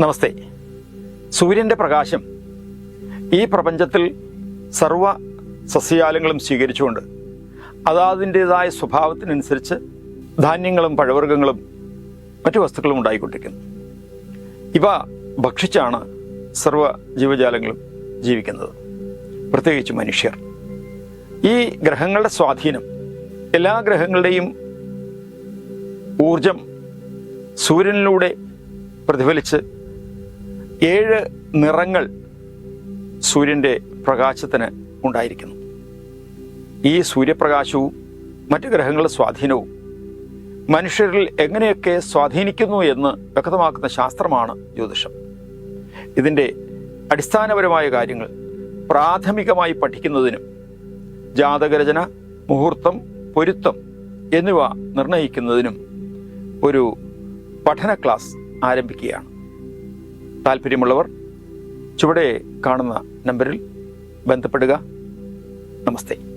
നമസ്തേ. സൂര്യന്റെ പ്രകാശം ഈ പ്രപഞ്ചത്തിൽ സർവ സസ്യജാലങ്ങളും സ്വീകരിച്ചുകൊണ്ട് അതാതിന്റേതായ സ്വഭാവത്തിനനുസരിച്ച് ധാന്യങ്ങളും പഴവർഗങ്ങളും മറ്റു വസ്തുക്കളും ഉണ്ടായിക്കൊണ്ടിരിക്കുന്നു. ഇവ ഭക്ഷിച്ചാണ് സർവ ജീവജാലങ്ങളും ജീവിക്കുന്നത് പ്രത്യേകിച്ച് മനുഷ്യർ. ഈ ഗ്രഹങ്ങളുടെ സ്വാധീനം എല്ലാ ഗ്രഹങ്ങളുടെയും ഊർജം സൂര്യനിലൂടെ പ്രതിഫലിച്ച് ഏഴ് നിറങ്ങൾ സൂര്യന്റെ പ്രകാശത്തിന് ഉണ്ടായിരിക്കുന്നു. ഈ സൂര്യപ്രകാശവും മറ്റു ഗ്രഹങ്ങളുടെ സ്വാധീനവും മനുഷ്യരിൽ എങ്ങനെയൊക്കെ സ്വാധീനിക്കുന്നു എന്ന് വ്യക്തമാക്കുന്ന ശാസ്ത്രമാണ് ജ്യോതിഷം. ഇതിന്റെ അടിസ്ഥാനപരമായ കാര്യങ്ങൾ പ്രാഥമികമായി പഠിക്കുന്നതിനും ജാതകരചന മുഹൂർത്തം പൊരുത്തം എന്നിവ നിർണയിക്കുന്നതിനും ഒരു പഠന ക്ലാസ് ആരംഭിക്കുകയാണ്. താല്പര്യമുള്ളവർ ചുവടെ കാണുന്ന നമ്പറിൽ ബന്ധപ്പെടുക. നമസ്തേ.